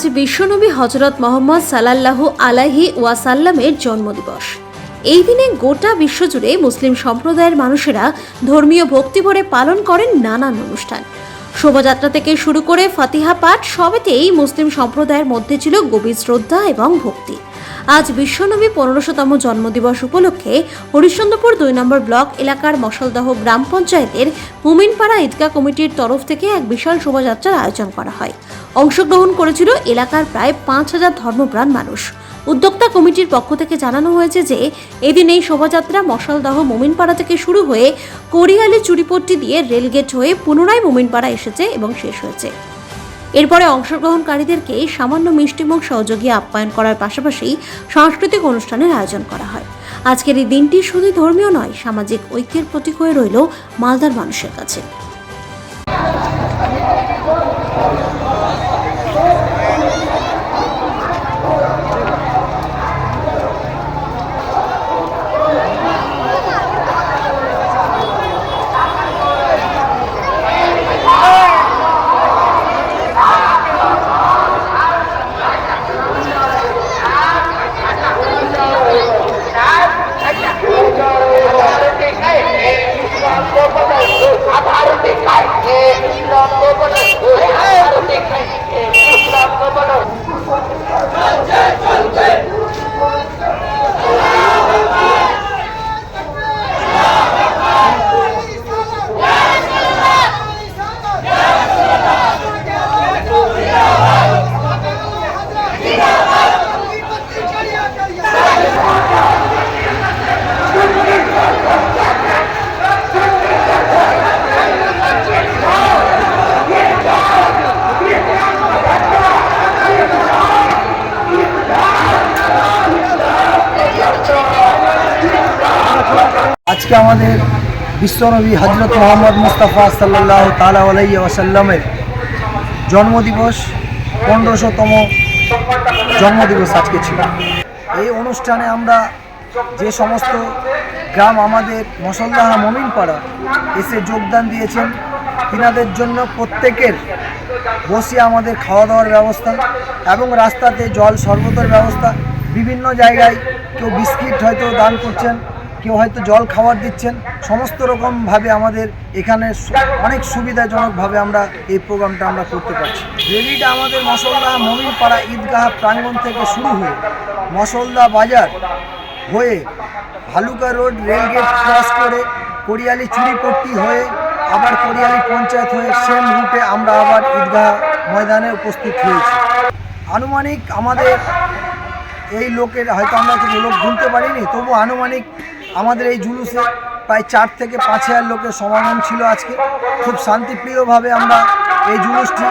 আজ বিশ্বনবী হজরত মোহাম্মদ সাল্লাল্লাহু আলাহি ওয়াসাল্লামের জন্মদিবস। এই দিনে গোটা বিশ্বজুড়ে মুসলিম সম্প্রদায়ের মানুষেরা ধর্মীয় ভক্তিভরে পালন করেন নানান অনুষ্ঠান। শোভাযাত্রা থেকে শুরু করে ফাতিহা পাঠ সবেতেই মুসলিম সম্প্রদায়ের মধ্যে ছিল গভীর শ্রদ্ধা এবং ভক্তি। আজ বিশ্বনবী পনেরোশোতম জন্মদিবস উপলক্ষে হরিশ্চন্দ্রপুর দুই নম্বর ব্লক এলাকার মশলদহ গ্রাম পঞ্চায়েতের মুমিনপাড়া ঈদগাহ কমিটির তরফ থেকে এক বিশাল শোভাযাত্রার আয়োজন করা হয়। অংশগ্রহণ করেছিল এলাকার প্রায় পাঁচ হাজার ধর্মপ্রাণ মানুষ। উদ্যোক্তা কমিটির পক্ষ থেকে জানানো হয়েছে যে, এদিন এই শোভাযাত্রা মশালদহ মোমিনপাড়া থেকে শুরু হয়ে করিয়ালি চুরিপট্টি দিয়ে রেলগেট হয়ে পুনরায় মোমিনপাড়া এসেছে এবং শেষ হয়েছে। এরপরে অংশগ্রহণকারীদেরকে সামান্য মিষ্টিমুখ সহযোগী আপ্যায়ন করার পাশাপাশি সাংস্কৃতিক অনুষ্ঠানের আয়োজন করা হয়। আজকের এই দিনটি শুধু ধর্মীয় নয়, সামাজিক ঐক্যের প্রতীক হয়ে রইল মালদার মানুষের কাছে। আজকে আমাদের বিশ্বনবী হজরত মোহাম্মদ মুস্তাফা সাল্লাহ তালা আলাই ওয়াসাল্লামের জন্মদিবস পনেরোশোতম জন্মদিবস আজকে ছিল। এই অনুষ্ঠানে আমরা যে সমস্ত গ্রাম আমাদের মসল্লাহা মমিনপাড়া এসে যোগদান দিয়েছেন, তিনাদের জন্য প্রত্যেকের বসে আমাদের খাওয়া দাওয়ার ব্যবস্থা এবং রাস্তাতে জল শরবতের ব্যবস্থা, বিভিন্ন জায়গায় কেউ বিস্কিট হয়তো দান করছেন কেউ হয়তো জল খাবার দিচ্ছেন। সমস্ত রকমভাবে আমাদের এখানে অনেক সুবিধাজনকভাবে আমরা এই প্রোগ্রামটা আমরা করতে পারছি। রেলিটা আমাদের মশলদা মমিনপাড়া ঈদগাহ প্রাঙ্গণ থেকে শুরু হয়ে মশলদা বাজার হয়ে ভালুকা রোড রেলগেট ক্রস করে কোরিয়ালি চুরিপট্টি হয়ে আবার কোরিয়ালি পঞ্চায়েত হয়ে সেম রুটে আমরা আবার ঈদগাহ ময়দানে উপস্থিত হয়েছি। আনুমানিক আমাদের এই লোকের হয়তো আমরা কিছু লোক গুনতে পারিনি, তবু আনুমানিক আমাদের এই জুলুসে প্রায় চার থেকে পাঁচ হাজার লোকের সমাগম ছিল আজকে। খুব শান্তিপ্রিয়ভাবে আমরা এই জুলুসটি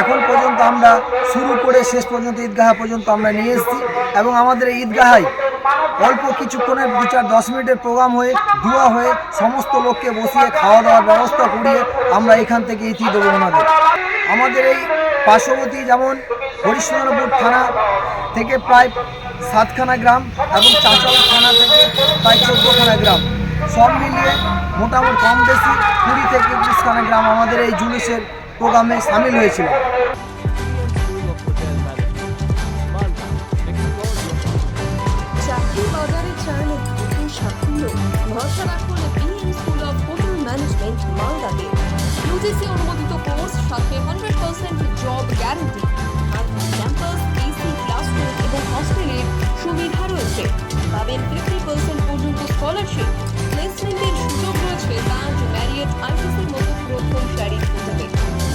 এখন পর্যন্ত আমরা শুরু করে শেষ পর্যন্ত ঈদগাহা পর্যন্ত আমরা নিয়ে এসেছি এবং আমাদের এই ঈদগাহাই অল্প কিছুক্ষণের দু চার দশ মিনিটের প্রোগ্রাম হয়ে, দোয়া হয়ে সমস্ত লোককে বসিয়ে খাওয়া দাওয়ার ব্যবস্থা করিয়ে আমরা এখান থেকে ইতি দেবো ওনাদের। আমাদের এই পার্শ্ববর্তী যেমন হরিশ্চন্দ্রপুর থানা থেকে প্রায় সাতখানা গ্রাম এবং চাঁচল থানা থেকে প্রায় চোদ্দখানা গ্রাম। সব মিলিয়ে মোটামুটি কম বেশি কুড়ি থেকে একুশখানা গ্রাম আমাদের এই জুলুসের প্রোগ্রামে সামিল হয়েছিল। ইউজিসি অনুমোদিত কোর্স, সাথে হান্ড্রেড পার্সেন্ট জব এবং সুবিধা রয়েছে। পাবেন স্কলারশিপ। প্লেসমেন্টের সুযোগ রয়েছে ব্যাংক ম্যারিয়েট, আইসিসির মতো প্রথম সারি হোটেলে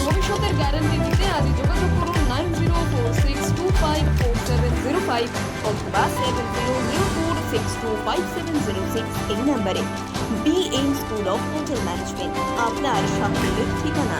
ভবিষ্যতের গ্যারান্টি দিতে আজই যোগাযোগ করুন nine zero four six two five four seven zero five অথবা seven zero zero four six two five seven zero six এই নাম্বারে। B M school of hotel management আপনার সাফল্যের ঠিকানা।